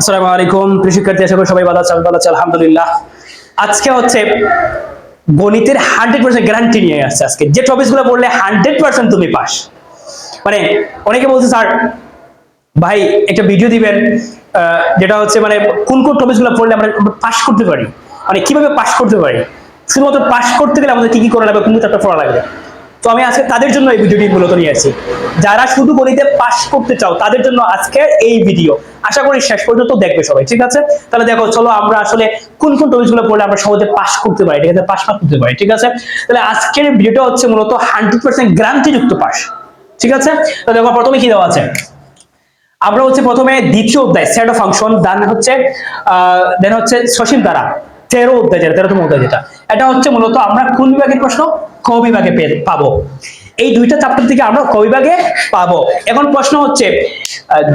আসসালামু আলাইকুম। প্রিয় শিক্ষার্থী, আশা করি সবাই ভালো আছেন ভালো আছে আলহামদুলিল্লাহ। আজকে হচ্ছে গণিতের হান্ড্রেড পার্সেন্ট গ্যারান্টি নিয়ে আসছে আজকে। যে হান্ড্রেড পার্সেন্ট তুমি পাস। মানে অনেকে বলছে, স্যার, ভাই, একটা ভিডিও দিবেন যেটা হচ্ছে মানে কোন কোন টপিকসগুলো পড়লে আমরা পাস করতে পারি? মানে কীভাবে পাস করতে পারি? শুধুমাত্র পাস করতে গেলে আমাদের কি কি করা লাগবে? কোন চারটা পড়া লাগবে? তো আমি আজকে তাদের জন্য এই ভিডিওটি মূলত নিয়ে আসছি। যারা শুধু গণিতে পাস করতে চাও, তাদের জন্য আজকে এই ভিডিও। আশা করি শেষ পর্যন্ত দেখবে সবাই, ঠিক আছে? তাহলে দেখো, চলো আমরা আসলে কোন কোন টপিকগুলো পড়লে আমরা সহজে পাস করতে পারি, ঠিক আছে? পাস পাস করতে পারি, ঠিক আছে? তাহলে আজকের ভিডিওটা হচ্ছে মূলত হান্ড্রেড পার্সেন্ট গ্রান্টিযুক্ত পাস ঠিক আছে? তো দেখো, প্রথমে কি দেওয়া আছে? আমরা হচ্ছে প্রথমে দ্বিতীয় অধ্যায় সেট অফ ফাংশন দেন হচ্ছে, আহ দেন হচ্ছে সসীম দ্বারা তেরো অধ্যায় যেটা তেরোতম অধ্যায় যেটা। এটা হচ্ছে মূলত আমরা কোন বিভাগের প্রশ্ন? ক বিভাগে পাবো। এই দুইটা চ্যাপ্টার থেকে আমরা ক বিভাগে পাবো। এখন প্রশ্ন হচ্ছে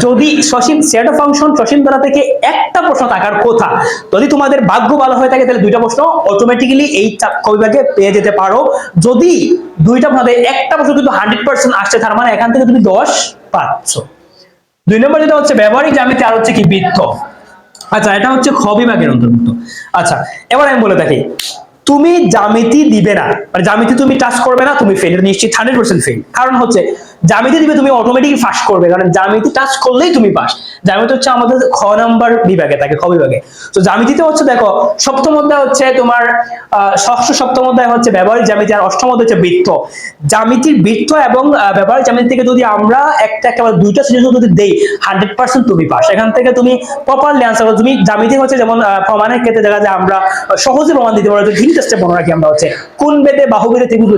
যদি সসীম সেট অফ ফাংশন সসীম দ্বারা থেকে একটা প্রশ্ন থাকার কথা, যদি তোমাদের ভাগ্য ভালো হয়ে থাকে, তাহলে দুইটা প্রশ্ন অটোমেটিক্যালি এই ক বিভাগে পেয়ে যেতে পারো। যদি দুইটা ভাবে একটা প্রশ্ন কিন্তু হান্ড্রেড পার্সেন্ট আসছে, তার মানে এখান থেকে তুমি দশ পাচ্ছ। দুই নম্বর যেটা হচ্ছে, ব্যবহারিক জ্যামিতি আর হচ্ছে কি বৃত্ত। আচ্ছা এটা হচ্ছে খ বিভাগের অন্তর্ভুক্ত। আচ্ছা এবার আমি বলে থাকি, তুমি জামিতি দিবে না মানে জ্যামিতি তুমি টাচ করবে না, তুমি ফেল নিশ্চিত হান্ড্রেড পার্সেন্ট ফেল কারণ হচ্ছে জ্যামিতি দিবে তুমি অটোমেটিক পাস করবে, কারণ জ্যামিতি টাচ করলেই তুমি পাস জ্যামিতি হচ্ছে আমাদের খ নাম্বার বিভাগে থাকে, খ বিভাগে। তো জ্যামিতিতে হচ্ছে দেখো, সপ্তম অধ্যায় হচ্ছে তোমার ষষ্ঠ সপ্তম অধ্যায় হচ্ছে ব্যবহারিক জ্যামিতি, আর অষ্টম অধ্যায় হচ্ছে বৃত্ত। জ্যামিতির বৃত্ত এবং ব্যবহারিক জ্যামিতি থেকে যদি আমরা একটা একেবারে দুইটা সিরিজ যদি দেই হান্ড্রেড পার্সেন্ট তুমি পাস এখান থেকে তুমি প্রপারলি আনসার তুমি জ্যামিতি হচ্ছে যেমন প্রমাণের ক্ষেত্রে দেখা যায় আমরা সহজে প্রমাণ দিতে পারি হিল টেস্টে মনে রাখি আমরা হচ্ছে। কোন বেদে বাহু বেদে ত্রিভুজ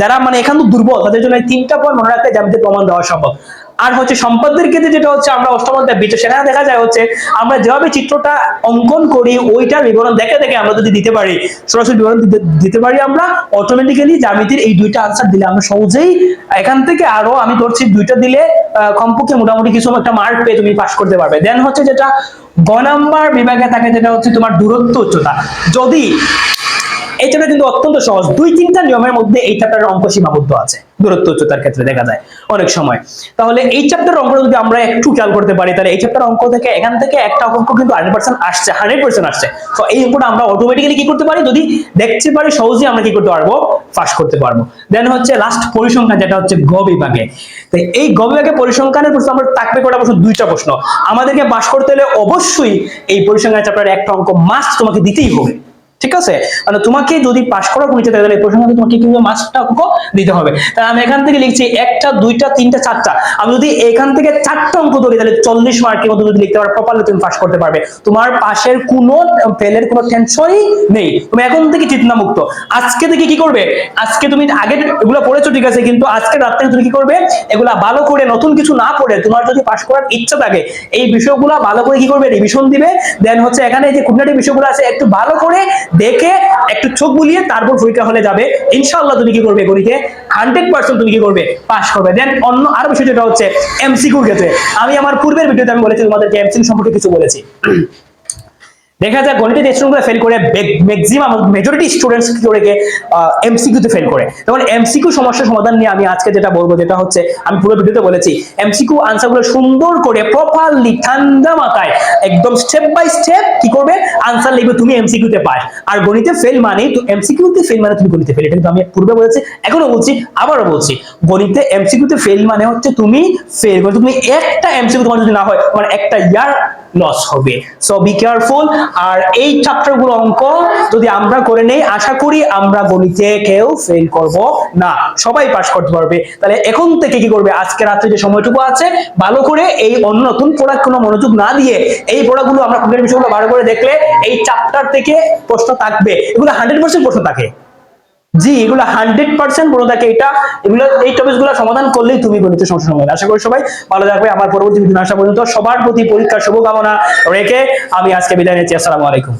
যারা মানে এখান দুর্বল, তাদের জন্য তিনটা পয়েন্ট মনে রাখতে জ্যামিতির প্রমাণ দেওয়া সম্ভব। আর হচ্ছে সম্পদের ক্ষেত্রে যেটা হচ্ছে, আমরা অষ্টম অধ্যায় বৃত্ত সেখানে দেখা যায় হচ্ছে, আমরা যেভাবে চিত্রটা অঙ্কন করি, ওইটার বিবরণ দেখে দেখে আমরা যদি দিতে পারি, সরাসরি বিবরণ দিতে- পারি আমরা অটোমেটিক্যালি জ্যামিতির এই দুইটা আনসার দিলে আমরা সহজেই, এখান থেকে আরও আমি ধরছি দুইটা দিলে কমপক্ষে মোটামুটি কিছু একটা মার্ক পেয়ে তুমি পাস করতে পারবে। দেন হচ্ছে যেটা, গ নাম্বার বিভাগে থাকে যেটা হচ্ছে তোমার দূরত্ব উচ্চতা। যদি এই কিন্তু অত্যন্ত সহজ। দুই তিনটা নিয়মের মধ্যে এই চ্যাপ্টারের অঙ্ক সীমাবদ্ধ আছে। দূরত্ব উচ্চতার ক্ষেত্রে দেখা যায় অনেক সময়। তাহলে এই চ্যাপ্টার অঙ্ক যদি আমরা একটু খেয়াল করতে পারি, তাহলে এই চ্যাপ্টার অঙ্ক থেকে এখান থেকে একটা অঙ্ক কিন্তু হান্ড্রেড পার্সেন্ট আসছে হান্ড্রেড পার্সেন্ট আসছে। তো এই অঙ্কটা আমরা অটোমেটিক্যালি কি করতে পারি? যদি দেখতে পারি, সহজেই আমরা কি করতে পারব? পাস করতে পারব। দেন হচ্ছে লাস্ট পরিসংখ্যান, যেটা হচ্ছে গ বিভাগে। তো এই গ বিভাগে পরিসংখ্যানের প্রশ্ন আমরা থাকবে কটা প্রশ্ন? দুইটা প্রশ্ন। আমাদেরকে পাস করতে হলে অবশ্যই এই পরিসংখ্যান চ্যাপ্টারে একটা অঙ্ক মাস্ট তোমাকে দিতেই হবে। ঠিক আছে? মানে তোমাকে যদি পাশ করা পরীক্ষা থাকে তাহলে প্রশ্ন তোমাকে কিন্তু মাস্টার অঙ্ক দিতে হবে। তাহলে আমি এখান থেকে লিখছি একটা, দুইটা, তিনটা, চারটা। আমি যদি এখান থেকে চারটা অঙ্ক ধরি তাহলে চল্লিশ মার্কের মধ্যে যদি লিখতে পারো প্রপারলি তুমি পাস করতে পারবে। তোমার পাশের কোনো ফেলের কোনো টেনশনই নেই। তুমি এখন থেকে চিন্তা মুক্ত আজকে থেকে কি করবে? আজকে তুমি আগে এগুলো পড়েছো ঠিক আছে, কিন্তু আজকে রাত থেকে তুমি কি করবে? এগুলা ভালো করে, নতুন কিছু না পড়ে তোমার যদি পাশ করার ইচ্ছা থাকে, এই বিষয়গুলো ভালো করে কি করবে? রিভিশন দিবে। দেন হচ্ছে এখানে যে খুঁটিনাটি বিষয়গুলো আছে, একটু ভালো করে দেখে একটু চোখ বুলিয়ে তারপর পরীক্ষা হলে যাবে। ইনশাআল্লাহ তুমি কি করবে গণিতে? হান্ড্রেড পার্সেন্ট তুমি কি করবে? পাস করবে। দেন অন্য আরও বিষয় যেটা হচ্ছে এমসিকিউর ক্ষেত্রে। আমি আমার পূর্বের ভিডিওতে আমি বলেছি, তোমাদেরকে এমসিকিউ সম্পর্কে কিছু বলেছি। দেখা যায় গণিতের স্টুডেন্টগুলো ফেল করে ম্যাক্সিমাম মেজরিটি স্টুডেন্টস কি করে এমসিকিউতে ফেল করে। তখন এমসিকিউ সমস্যার সমাধান নিয়ে আমি আজকে যেটা বলব যেটা হচ্ছে, আমি পুরো ভিডিওতে বলেছি এমসিকিউ আনসারগুলো সুন্দর করে প্রপারলি ঠান্ডা মাথায় একদম স্টেপ বাই স্টেপ কি করবে? আনসার লিখবে, তুমি এমসিকিউতে পাস। আর গণিতে ফেল মানে তো এমসিকিউতে ফেল মানে তুমি গণিতে ফেল এটা কিন্তু আমি পূর্বে বলেছি এখনও বলছি, আবারও বলছি। গণিতে এমসিকিউতে ফেল মানে হচ্ছে তুমি ফেল তুমি একটা এমসিকিউ তোমার যদি না হয়, তোমার একটা ইয়ার লস হবে। সো বি কেয়ারফুল আর এই চ্যাপ্টারগুলো অঙ্ক যদি আমরা করে নেই, আশা করি আমরা গণিতে কেউ ফেল করব না। সবাই পাশ করতে পারবে। তাহলে এখন থেকে কি করবে? আজকে রাত্রে যে সময়টুকু আছে, ভালো করে এই অন্য নতুন প্রোডাক্ট কোনো মনোযোগ না দিয়ে এই প্রোডাক্টগুলো আমরা বিষয়গুলো ভালো করে দেখলে এই চ্যাপ্টার থেকে প্রশ্ন থাকবে। এগুলো হান্ড্রেড পার্সেন্ট প্রশ্ন থাকে। জি, এগুলো হান্ড্রেড পার্সেন্ট বলে থাকে এটা। এগুলো, এই টপিকগুলো সমাধান করলেই তুমি গণিতের সমস্যা সমাধান। আশা করি সবাই ভালো থাকবে। আমার পরবর্তী দিন আসা পর্যন্ত সবার প্রতি পরীক্ষার শুভকামনা রেখে আমি আজকে বিদায় নিচ্ছি। আসসালামু আলাইকুম।